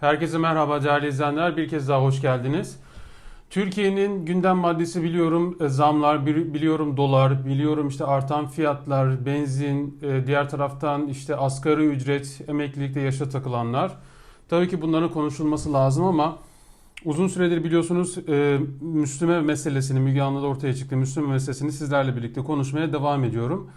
Herkese merhaba değerli izleyenler. Bir kez daha hoş geldiniz. Türkiye'nin gündem maddesi biliyorum e, zamlar, bi- biliyorum dolar, biliyorum işte artan fiyatlar, benzin, e, diğer taraftan işte asgari ücret, emeklilikte yaşa takılanlar. Tabii ki bunların konuşulması lazım ama uzun süredir biliyorsunuz e, Müslüme meselesini, Müge Anlı'da ortaya çıktı Müslüme meselesini sizlerle birlikte konuşmaya devam ediyorum.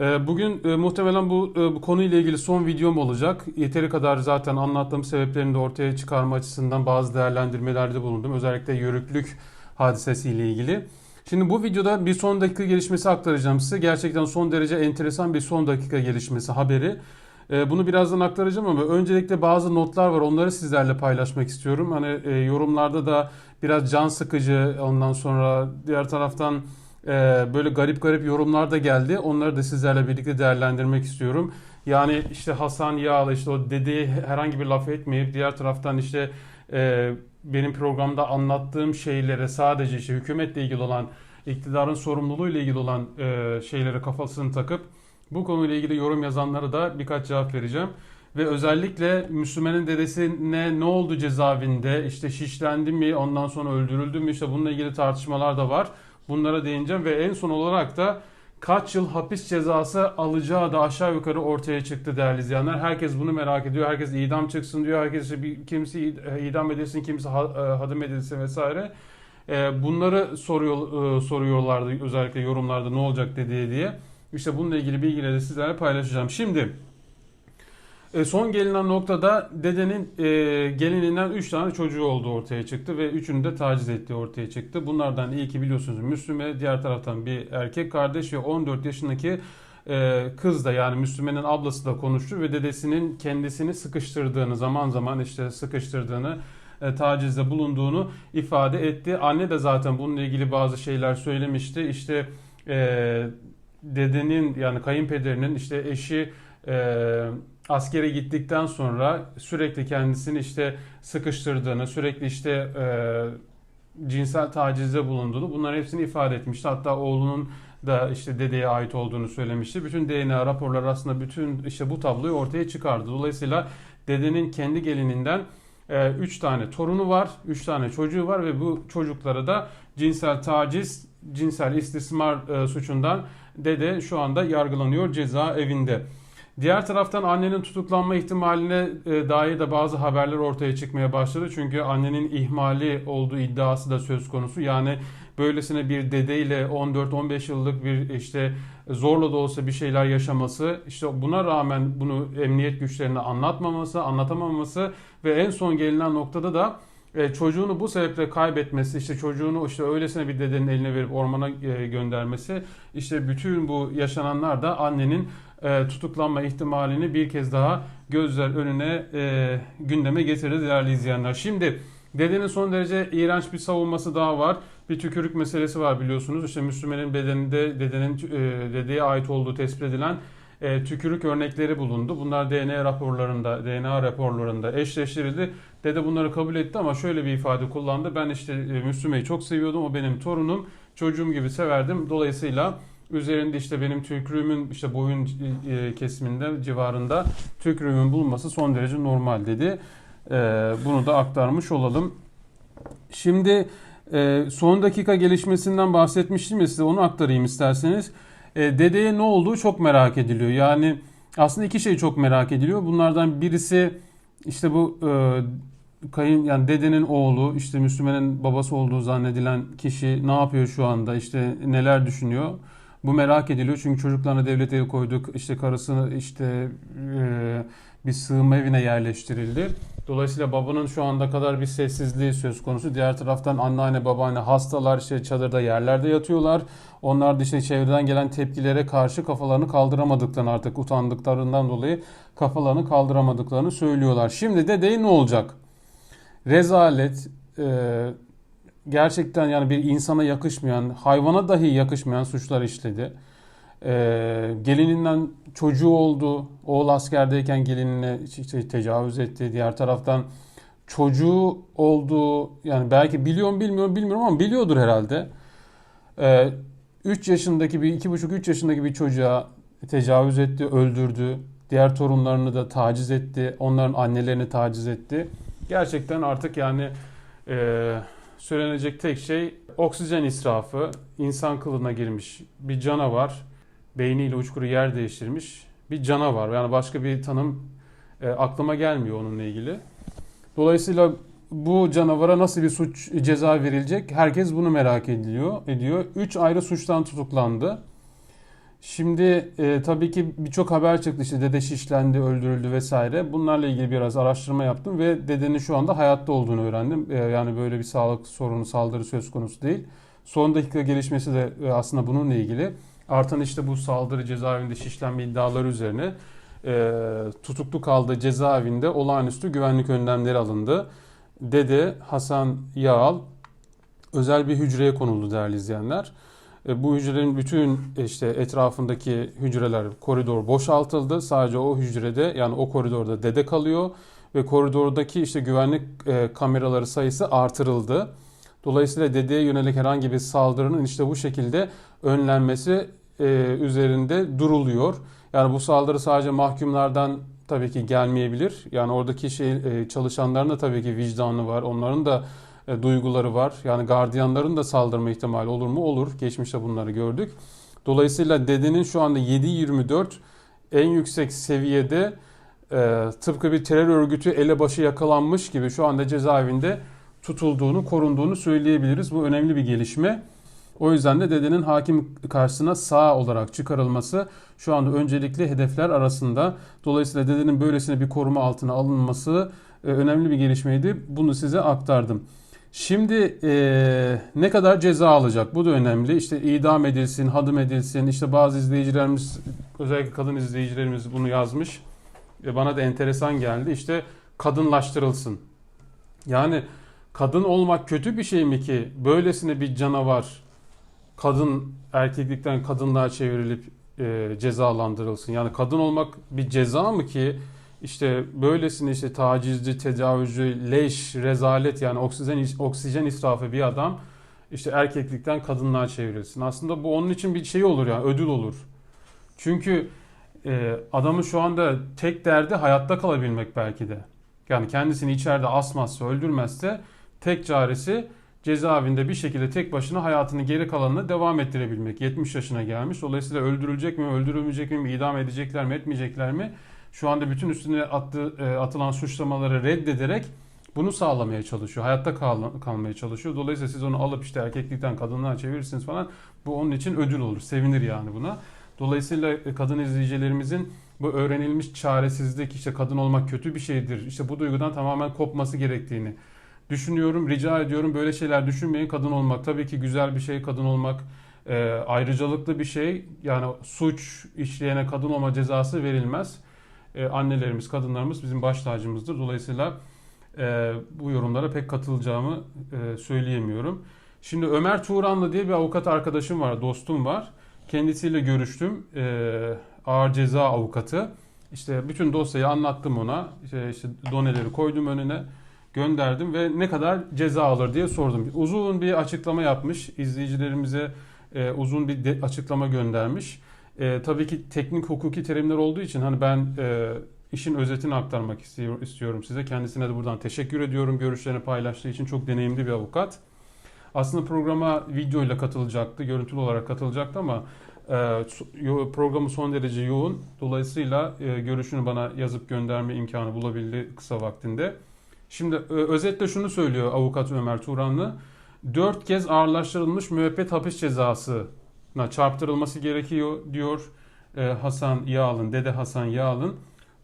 Ee, Bugün e, muhtemelen bu, e, bu konuyla ilgili son videom olacak. Yeteri kadar zaten anlattığım sebeplerini de ortaya çıkarma açısından bazı değerlendirmelerde bulundum. Özellikle yörüklük hadisesiyle ilgili. Şimdi bu videoda bir son dakika gelişmesi aktaracağım size. Gerçekten son derece enteresan bir son dakika gelişmesi haberi. Ee, Bunu birazdan aktaracağım ama öncelikle bazı notlar var. Onları sizlerle paylaşmak istiyorum. Hani e, yorumlarda da biraz can sıkıcı ondan sonra diğer taraftan böyle garip garip yorumlar da geldi. Onları da sizlerle birlikte değerlendirmek istiyorum. Yani işte Hasan Yağlı işte o dedeye herhangi bir laf etmeyip diğer taraftan işte e, benim programda anlattığım şeylere sadece işte hükümetle ilgili olan iktidarın sorumluluğuyla ilgili olan e, şeylere kafasını takıp bu konuyla ilgili yorum yazanlara da birkaç cevap vereceğim. Ve özellikle Müslümanın dedesine ne oldu cezaevinde işte şişlendi mi ondan sonra öldürüldü mü işte bununla ilgili tartışmalar da var. Bunlara değineceğim ve en son olarak da kaç yıl hapis cezası alacağı da aşağı yukarı ortaya çıktı değerli izleyenler. Herkes bunu merak ediyor. Herkes idam çıksın diyor. Herkes bir, kimisi idam edilsin, kimisi e, hadım edilsin vesaire. E, Bunları soruyor, e, soruyorlardı özellikle yorumlarda ne olacak dediği diye. İşte bununla ilgili bilgileri sizlerle paylaşacağım. Şimdi e, son gelinen noktada dedenin e, gelininden 3 tane çocuğu olduğu ortaya çıktı ve üçünü de taciz ettiği ortaya çıktı. Bunlardan ilki biliyorsunuz Müslüme, diğer taraftan bir erkek kardeş ve 14 yaşındaki e, kız da yani Müslüme'nin ablası da konuştu ve dedesinin kendisini sıkıştırdığını zaman zaman işte sıkıştırdığını e, tacizde bulunduğunu ifade etti. Anne de zaten bununla ilgili bazı şeyler söylemişti. İşte e, dedenin yani kayınpederinin işte eşi e, askere gittikten sonra sürekli kendisini işte sıkıştırdığını, sürekli işte e, cinsel tacizde bulunduğunu bunların hepsini ifade etmişti. Hatta oğlunun da işte dedeye ait olduğunu söylemişti. Bütün DNA raporları aslında bütün işte bu tabloyu ortaya çıkardı. Dolayısıyla dedenin kendi gelininden 3 tane torunu var, 3 tane çocuğu var ve bu çocuklara da cinsel taciz, cinsel istismar e, suçundan dede şu anda yargılanıyor ceza evinde. Diğer taraftan annenin tutuklanma ihtimaline e, dair de bazı haberler ortaya çıkmaya başladı. Çünkü annenin ihmali olduğu iddiası da söz konusu. Yani böylesine bir dedeyle 14-15 yıllık bir işte zorla da olsa bir şeyler yaşaması, işte buna rağmen bunu emniyet güçlerine anlatmaması, anlatamaması ve en son gelinen noktada da e, çocuğunu bu sebeple kaybetmesi, işte çocuğunu işte öylesine bir dedenin eline verip ormana e, göndermesi, işte bütün bu yaşananlar da annenin e, tutuklanma ihtimalini bir kez daha gözler önüne e, gündeme getirdi değerli izleyenler. Şimdi dedenin son derece iğrenç bir savunması daha var. Bir tükürük meselesi var biliyorsunuz. İşte Müslümanın bedeninde dedenin e, dedeye ait olduğu tespit edilen e, tükürük örnekleri bulundu. Bunlar DNA raporlarında, DNA raporlarında eşleştirildi. Dede bunları kabul etti ama şöyle bir ifade kullandı. Ben işte e, Müslüme'yi çok seviyordum. O benim torunum. Çocuğum gibi severdim. Dolayısıyla üzerinde işte benim tükürüğümün işte boyun e, kesiminde civarında tükürüğümün bulunması son derece normal dedi. E, bunu da aktarmış olalım. Şimdi e, son dakika gelişmesinden bahsetmiştim ya size onu aktarayım isterseniz. E, dedeye ne olduğu çok merak ediliyor. Yani aslında iki şey çok merak ediliyor. Bunlardan birisi işte bu e, kayın yani dedenin oğlu işte Müslümanın babası olduğu zannedilen kişi ne yapıyor şu anda işte neler düşünüyor. Bu merak ediliyor çünkü çocuklarına devlet el koyduk işte karısını işte e, bir sığınma evine yerleştirildi. Dolayısıyla babanın şu anda kadar bir sessizliği söz konusu. Diğer taraftan anneanne babaanne hastalar işte çadırda yerlerde yatıyorlar. Onlar da işte çevreden gelen tepkilere karşı kafalarını kaldıramadıklarını artık utandıklarından dolayı kafalarını kaldıramadıklarını söylüyorlar. Şimdi de ne olacak? Rezalet, e, gerçekten yani bir insana yakışmayan, hayvana dahi yakışmayan suçlar işledi. Ee, gelininden çocuğu oldu. Oğul askerdeyken gelinine işte tecavüz etti. Diğer taraftan çocuğu olduğu yani belki biliyor mu bilmiyorum bilmiyorum ama biliyordur herhalde. Ee, 3 yaşındaki bir 2,5-3 yaşındaki bir çocuğa tecavüz etti, öldürdü. Diğer torunlarını da taciz etti. Onların annelerini taciz etti. Gerçekten artık yani e, söylenecek tek şey oksijen israfı. insan kılığına girmiş bir canavar. Beyniyle uçkuru yer değiştirmiş bir canavar. Yani başka bir tanım e, aklıma gelmiyor onunla ilgili. Dolayısıyla bu canavara nasıl bir suç ceza verilecek? Herkes bunu merak ediliyor, ediyor. Üç ayrı suçtan tutuklandı. Şimdi e, tabii ki birçok haber çıktı işte dede şişlendi, öldürüldü vesaire. Bunlarla ilgili biraz araştırma yaptım ve dedenin şu anda hayatta olduğunu öğrendim. E, yani böyle bir sağlık sorunu, saldırı söz konusu değil. Son dakika gelişmesi de e, aslında bununla ilgili. Artan işte bu saldırı cezaevinde şişlenme iddiaları üzerine e, tutuklu kaldığı cezaevinde olağanüstü güvenlik önlemleri alındı. Dede Hasan Yağal özel bir hücreye konuldu değerli izleyenler. E, bu hücrenin bütün işte etrafındaki hücreler koridor boşaltıldı. Sadece o hücrede yani o koridorda dede kalıyor ve koridordaki işte güvenlik e, kameraları sayısı artırıldı. Dolayısıyla dedeye yönelik herhangi bir saldırının işte bu şekilde önlenmesi e, üzerinde duruluyor. Yani bu saldırı sadece mahkumlardan tabii ki gelmeyebilir. Yani oradaki şey e, çalışanların da tabii ki vicdanı var. Onların da e, duyguları var. Yani gardiyanların da saldırma ihtimali olur mu? Olur. Geçmişte bunları gördük. Dolayısıyla dedenin şu anda 7-24 en yüksek seviyede e, tıpkı bir terör örgütü elebaşı yakalanmış gibi şu anda cezaevinde tutulduğunu, korunduğunu söyleyebiliriz. Bu önemli bir gelişme. O yüzden de dedenin hakim karşısına sağ olarak çıkarılması şu anda öncelikli hedefler arasında. Dolayısıyla dedenin böylesine bir koruma altına alınması e, önemli bir gelişmeydi. Bunu size aktardım. Şimdi e, ne kadar ceza alacak? Bu da önemli. İşte idam edilsin, hadım edilsin. İşte bazı izleyicilerimiz, özellikle kadın izleyicilerimiz bunu yazmış. E, bana da enteresan geldi. İşte kadınlaştırılsın. Yani kadın olmak kötü bir şey mi ki böylesine bir canavar kadın erkeklikten kadınlığa çevrilip e, cezalandırılsın? Yani kadın olmak bir ceza mı ki işte böylesine işte tacizci, tecavüzcü, leş, rezalet yani oksijen oksijen israfı bir adam işte erkeklikten kadınlığa çevrilsin. Aslında bu onun için bir şey olur yani ödül olur. Çünkü e, adamın şu anda tek derdi hayatta kalabilmek belki de. Yani kendisini içeride asmazsa, öldürmezse tek çaresi cezaevinde bir şekilde tek başına hayatını geri kalanını devam ettirebilmek. 70 yaşına gelmiş. Dolayısıyla öldürülecek mi, öldürülmeyecek mi, idam edecekler mi, etmeyecekler mi? Şu anda bütün üstüne attı, e, atılan suçlamaları reddederek bunu sağlamaya çalışıyor. Hayatta kal, kalmaya çalışıyor. Dolayısıyla siz onu alıp işte erkeklikten kadınlığa çevirirsiniz falan. Bu onun için ödül olur. Sevinir yani buna. Dolayısıyla e, kadın izleyicilerimizin bu öğrenilmiş çaresizlik işte kadın olmak kötü bir şeydir. İşte bu duygudan tamamen kopması gerektiğini düşünüyorum. Rica ediyorum böyle şeyler düşünmeyin. Kadın olmak tabii ki güzel bir şey. Kadın olmak e, ayrıcalıklı bir şey. Yani suç işleyene kadın olma cezası verilmez. E, annelerimiz, kadınlarımız bizim baş tacımızdır. Dolayısıyla e, bu yorumlara pek katılacağımı e, söyleyemiyorum. Şimdi Ömer Turanlı diye bir avukat arkadaşım var, dostum var. Kendisiyle görüştüm. E, ağır ceza avukatı. İşte bütün dosyayı anlattım ona. İşte, işte doneleri koydum önüne gönderdim ve ne kadar ceza alır diye sordum. Uzun bir açıklama yapmış. izleyicilerimize uzun bir açıklama göndermiş. E, tabii ki teknik hukuki terimler olduğu için hani ben e, işin özetini aktarmak istiyor, istiyorum size. Kendisine de buradan teşekkür ediyorum. Görüşlerini paylaştığı için çok deneyimli bir avukat. Aslında programa video ile katılacaktı, görüntülü olarak katılacaktı ama e, programı son derece yoğun. Dolayısıyla e, görüşünü bana yazıp gönderme imkanı bulabildi kısa vaktinde. Şimdi e, özetle şunu söylüyor avukat Ömer Turanlı. Dört kez ağırlaştırılmış müebbet hapis cezasına çarptırılması gerekiyor diyor e, Hasan Yağalın, Dede Hasan Yağalın.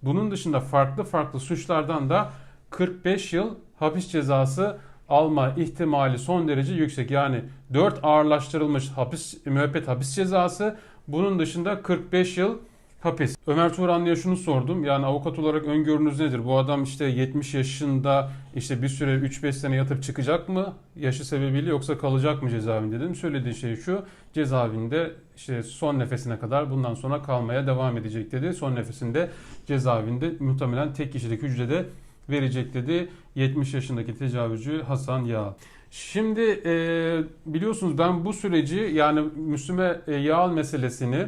Bunun dışında farklı farklı suçlardan da 45 yıl hapis cezası alma ihtimali son derece yüksek. Yani 4 ağırlaştırılmış hapis müebbet hapis cezası bunun dışında 45 yıl hapis. Ömer Turanlı'ya şunu sordum. Yani avukat olarak öngörünüz nedir? Bu adam işte 70 yaşında işte bir süre 3-5 sene yatıp çıkacak mı? Yaşı sebebiyle yoksa kalacak mı cezaevinde dedim. Söylediği şey şu. Cezaevinde işte son nefesine kadar bundan sonra kalmaya devam edecek dedi. Son nefesinde cezaevinde muhtemelen tek kişilik hücrede verecek dedi. 70 yaşındaki tecavüzcü Hasan Yağ. Şimdi e, biliyorsunuz ben bu süreci yani Müslüme Yağal meselesini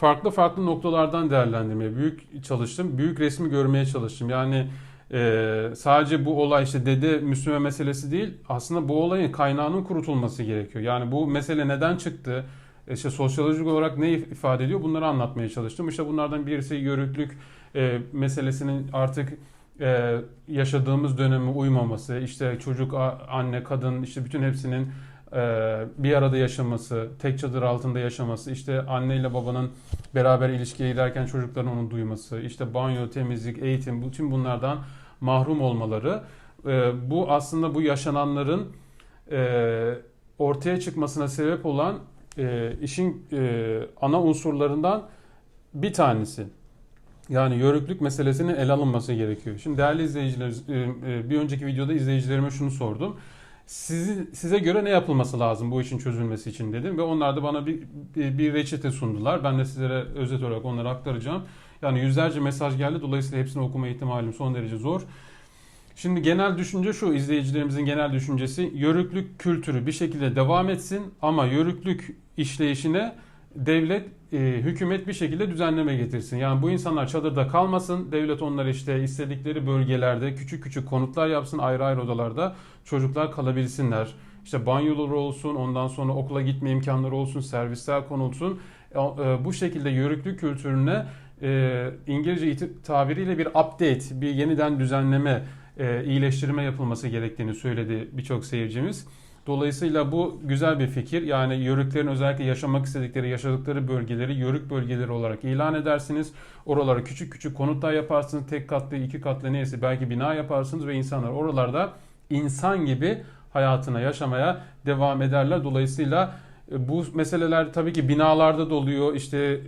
farklı farklı noktalardan değerlendirmeye büyük çalıştım. Büyük resmi görmeye çalıştım. Yani e, sadece bu olay işte dede Müslüme meselesi değil. Aslında bu olayın kaynağının kurutulması gerekiyor. Yani bu mesele neden çıktı? İşte sosyolojik olarak ne ifade ediyor? Bunları anlatmaya çalıştım. İşte bunlardan birisi yörüklük e, meselesinin artık e, yaşadığımız döneme uymaması, işte çocuk, anne, kadın, işte bütün hepsinin e, bir arada yaşaması, tek çadır altında yaşaması, işte anne ile babanın beraber ilişkiye girerken çocukların onu duyması, işte banyo, temizlik, eğitim, bütün bunlardan mahrum olmaları. E, bu aslında bu yaşananların e, ortaya çıkmasına sebep olan e, işin ana unsurlarından bir tanesi. Yani yörüklük meselesinin ele alınması gerekiyor. Şimdi değerli izleyiciler, bir önceki videoda izleyicilerime şunu sordum. Sizi, size göre ne yapılması lazım bu işin çözülmesi için dedim ve onlar da bana bir, bir, bir reçete sundular. Ben de sizlere özet olarak onları aktaracağım. Yani yüzlerce mesaj geldi. Dolayısıyla hepsini okuma ihtimalim son derece zor. Şimdi genel düşünce şu, izleyicilerimizin genel düşüncesi yörüklük kültürü bir şekilde devam etsin ama yörüklük işleyişine devlet, e, hükümet bir şekilde düzenleme getirsin. Yani bu insanlar çadırda kalmasın, devlet onları işte istedikleri bölgelerde küçük küçük konutlar yapsın, ayrı ayrı odalarda çocuklar kalabilsinler. İşte banyoları olsun, ondan sonra okula gitme imkanları olsun, servisler konulsun. E, e, Bu şekilde yörüklük kültürüne e, İngilizce tabiriyle bir update, bir yeniden düzenleme, e, iyileştirme yapılması gerektiğini söyledi birçok seyircimiz. Dolayısıyla bu güzel bir fikir. Yani yörüklerin özellikle yaşamak istedikleri, yaşadıkları bölgeleri yörük bölgeleri olarak ilan edersiniz. Oralara küçük küçük konutlar yaparsınız. Tek katlı, iki katlı neyse belki bina yaparsınız ve insanlar oralarda insan gibi hayatına yaşamaya devam ederler. Dolayısıyla e, bu meseleler tabii ki binalarda da oluyor. İşte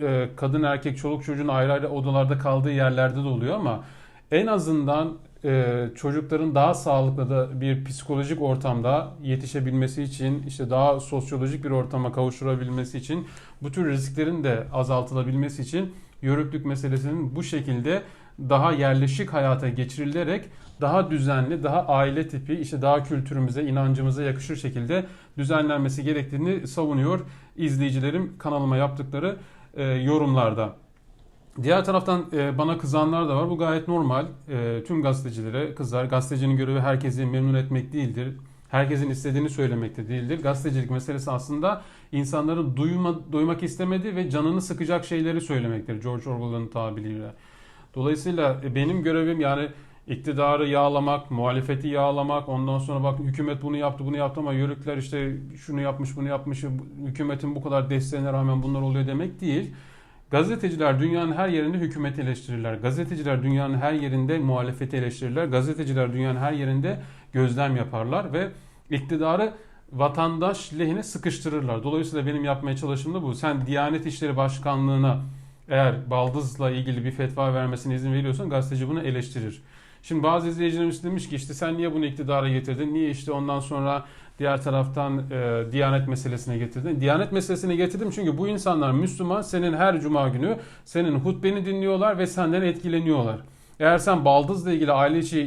e, kadın erkek çoluk çocuğun ayrı ayrı odalarda kaldığı yerlerde de oluyor ama en azından e, çocukların daha sağlıklı da bir psikolojik ortamda yetişebilmesi için işte daha sosyolojik bir ortama kavuşturabilmesi için bu tür risklerin de azaltılabilmesi için yörüklük meselesinin bu şekilde daha yerleşik hayata geçirilerek daha düzenli, daha aile tipi, işte daha kültürümüze, inancımıza yakışır şekilde düzenlenmesi gerektiğini savunuyor izleyicilerim kanalıma yaptıkları e, yorumlarda. Diğer taraftan e, bana kızanlar da var. Bu gayet normal. E, tüm gazetecilere kızar. Gazetecinin görevi herkesi memnun etmek değildir. Herkesin istediğini söylemek de değildir. Gazetecilik meselesi aslında insanların duyma, duymak istemediği ve canını sıkacak şeyleri söylemektir. George Orwell'ın tabiriyle. Dolayısıyla e, benim görevim yani iktidarı yağlamak, muhalefeti yağlamak, ondan sonra bak hükümet bunu yaptı, bunu yaptı ama yörükler işte şunu yapmış, bunu yapmış, hükümetin bu kadar desteğine rağmen bunlar oluyor demek değil. Gazeteciler dünyanın her yerinde hükümeti eleştirirler. Gazeteciler dünyanın her yerinde muhalefeti eleştirirler. Gazeteciler dünyanın her yerinde gözlem yaparlar ve iktidarı vatandaş lehine sıkıştırırlar. Dolayısıyla benim yapmaya çalıştığım da bu. Sen Diyanet İşleri Başkanlığı'na eğer baldızla ilgili bir fetva vermesine izin veriyorsan gazeteci bunu eleştirir. Şimdi bazı izleyicilerimiz demiş ki işte sen niye bunu iktidara getirdin? Niye işte ondan sonra diğer taraftan e, Diyanet meselesine getirdin? Diyanet meselesine getirdim çünkü bu insanlar Müslüman. Senin her cuma günü senin hutbeni dinliyorlar ve senden etkileniyorlar. Eğer sen baldızla ilgili aile içi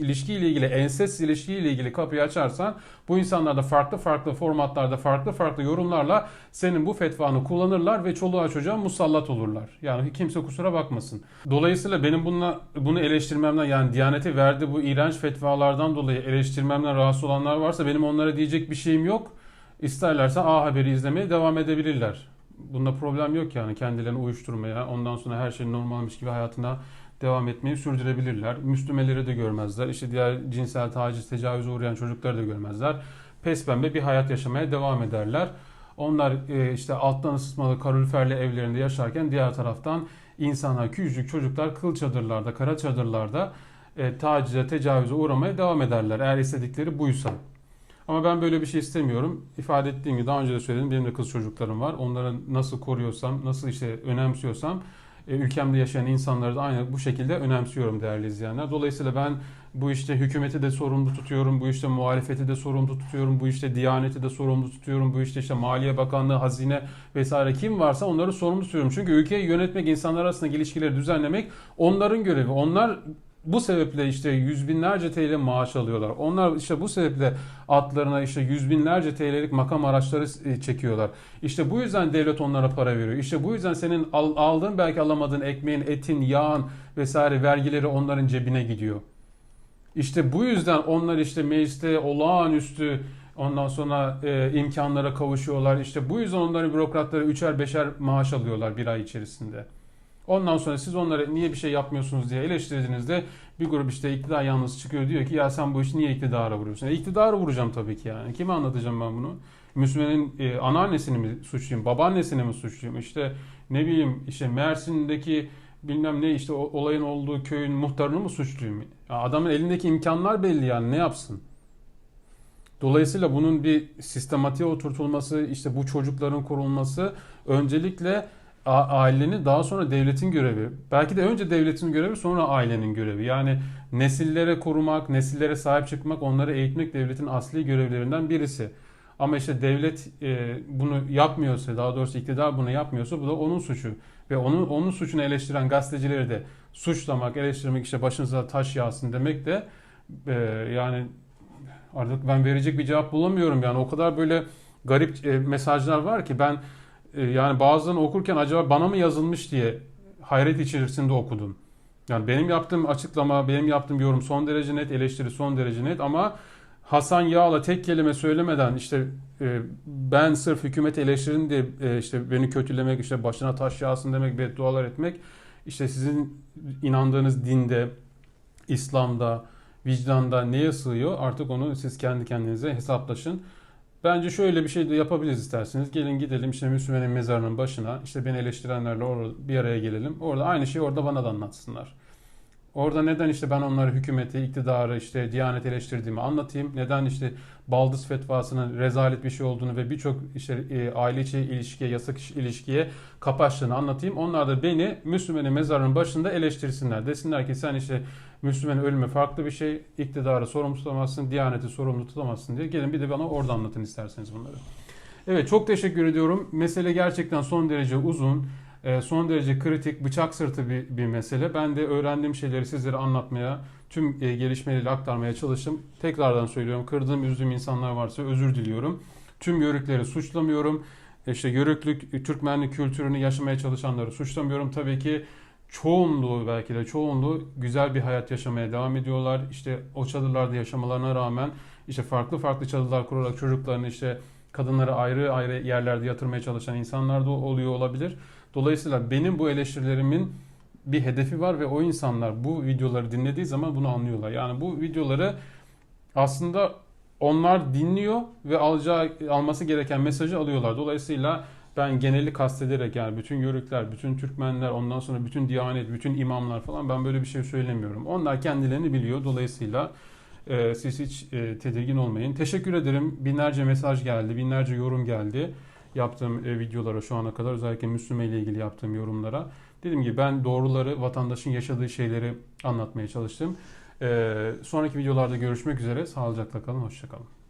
ilişkiyle ilgili, ensest ilişkiyle ilgili kapıyı açarsan bu insanlar da farklı farklı formatlarda, farklı farklı yorumlarla senin bu fetvanı kullanırlar ve çoluğa çocuğa musallat olurlar. Yani kimse kusura bakmasın. Dolayısıyla benim bununla, bunu eleştirmemden yani Diyanet'e verdiği bu iğrenç fetvalardan dolayı eleştirmemden rahatsız olanlar varsa benim onlara diyecek bir şeyim yok. İsterlerse A Haber'i izlemeye devam edebilirler. Bunda problem yok yani kendilerini uyuşturmaya, ondan sonra her şey normalmiş gibi hayatına devam etmeyi sürdürebilirler. Müslümeleri de görmezler. İşte diğer cinsel taciz, tecavüze uğrayan çocukları da görmezler. Pes pembe bir hayat yaşamaya devam ederler. Onlar e, işte alttan ısıtmalı kaloriferli evlerinde yaşarken diğer taraftan insanlar, küçücük çocuklar kıl çadırlarda, kara çadırlarda e, tacize, tecavüze uğramaya devam ederler. Eğer istedikleri buysa. Ama ben böyle bir şey istemiyorum. İfade ettiğim gibi daha önce de söyledim. Benim de kız çocuklarım var. Onları nasıl koruyorsam, nasıl işte önemsiyorsam ülkemde yaşayan insanları da aynı bu şekilde önemsiyorum değerli izleyenler. Dolayısıyla ben bu işte hükümeti de sorumlu tutuyorum, bu işte muhalefeti de sorumlu tutuyorum, bu işte diyaneti de sorumlu tutuyorum, bu işte işte Maliye Bakanlığı, Hazine vesaire kim varsa onları sorumlu tutuyorum. Çünkü ülkeyi yönetmek, insanlar arasındaki ilişkileri düzenlemek onların görevi. Onlar bu sebeple işte yüz binlerce TL maaş alıyorlar. Onlar işte bu sebeple atlarına işte yüz binlerce TL'lik makam araçları e, çekiyorlar. İşte bu yüzden devlet onlara para veriyor. İşte bu yüzden senin al- aldığın belki alamadığın ekmeğin, etin, yağın vesaire vergileri onların cebine gidiyor. İşte bu yüzden onlar işte mecliste olağanüstü ondan sonra e, imkanlara kavuşuyorlar. İşte bu yüzden onların bürokratları üçer beşer maaş alıyorlar bir ay içerisinde. Ondan sonra siz onlara niye bir şey yapmıyorsunuz diye eleştirdiğinizde bir grup işte iktidar yalnız çıkıyor diyor ki ya sen bu işi niye iktidara vuruyorsun? E, iktidara vuracağım tabii ki yani. Kime anlatacağım ben bunu? Müslümanın e, anneannesini mi suçlayayım, babaannesini mi suçlayayım? İşte ne bileyim işte Mersin'deki bilmem ne işte o- olayın olduğu köyün muhtarını mı suçlayayım? Ya adamın elindeki imkanlar belli yani ne yapsın? Dolayısıyla bunun bir sistematiğe oturtulması, işte bu çocukların korunması öncelikle ailenin daha sonra devletin görevi. Belki de önce devletin görevi sonra ailenin görevi. Yani nesillere korumak, nesillere sahip çıkmak, onları eğitmek devletin asli görevlerinden birisi. Ama işte devlet e, bunu yapmıyorsa, daha doğrusu iktidar bunu yapmıyorsa bu da onun suçu. Ve onun onun suçunu eleştiren gazetecileri de suçlamak, eleştirmek, işte başınıza taş yağsın demek de e, yani artık ben verecek bir cevap bulamıyorum yani o kadar böyle garip e, mesajlar var ki ben yani bazılarını okurken acaba bana mı yazılmış diye hayret içerisinde okudum. Yani benim yaptığım açıklama, benim yaptığım yorum son derece net, eleştiri son derece net ama Hasan Yağla tek kelime söylemeden işte e, ben sırf hükümeti eleştirin diye e, işte beni kötülemek, işte başına taş yağsın demek, beddualar etmek işte sizin inandığınız dinde, İslam'da, vicdanda neye sığıyor artık onu siz kendi kendinize hesaplaşın. Bence şöyle bir şey de yapabiliriz isterseniz. Gelin gidelim işte Müslümanın mezarının başına. işte beni eleştirenlerle orada bir araya gelelim. Orada aynı şeyi orada bana da anlatsınlar. Orada neden işte ben onları hükümeti, iktidarı, işte diyanet eleştirdiğimi anlatayım. Neden işte baldız fetvasının rezalet bir şey olduğunu ve birçok işte e, aile içi ilişkiye, yasak ilişkiye kapaçlığını anlatayım. Onlar da beni Müslümanın mezarının başında eleştirsinler. Desinler ki sen işte Müslümanın ölümü farklı bir şey, iktidarı sorumlu tutamazsın, diyaneti sorumlu tutamazsın diye. Gelin bir de bana orada anlatın isterseniz bunları. Evet çok teşekkür ediyorum. Mesele gerçekten son derece uzun. E, Son derece kritik, bıçak sırtı bir, bir mesele. Ben de öğrendiğim şeyleri sizlere anlatmaya, tüm e, gelişmeleri aktarmaya çalıştım. Tekrardan söylüyorum, kırdığım, üzdüğüm insanlar varsa özür diliyorum. Tüm yörükleri suçlamıyorum. İşte yörüklük, Türkmenlik kültürünü yaşamaya çalışanları suçlamıyorum. Tabii ki çoğunluğu belki de çoğunluğu güzel bir hayat yaşamaya devam ediyorlar. İşte o çadırlarda yaşamalarına rağmen işte farklı farklı çadırlar kurarak çocuklarını işte kadınları ayrı ayrı yerlerde yatırmaya çalışan insanlar da oluyor olabilir. Dolayısıyla benim bu eleştirilerimin bir hedefi var ve o insanlar bu videoları dinlediği zaman bunu anlıyorlar. Yani bu videoları aslında onlar dinliyor ve alacağı alması gereken mesajı alıyorlar. Dolayısıyla ben geneli kastederek yani bütün yörükler, bütün Türkmenler, ondan sonra bütün diyanet, bütün imamlar falan ben böyle bir şey söylemiyorum. Onlar kendilerini biliyor. Dolayısıyla e, siz hiç e, tedirgin olmayın. Teşekkür ederim. Binlerce mesaj geldi, binlerce yorum geldi. Yaptığım e, videolara şu ana kadar özellikle Müslüman ile ilgili yaptığım yorumlara. Dediğim gibi ben doğruları, vatandaşın yaşadığı şeyleri anlatmaya çalıştım. E, sonraki videolarda görüşmek üzere. Sağlıcakla kalın, hoşçakalın.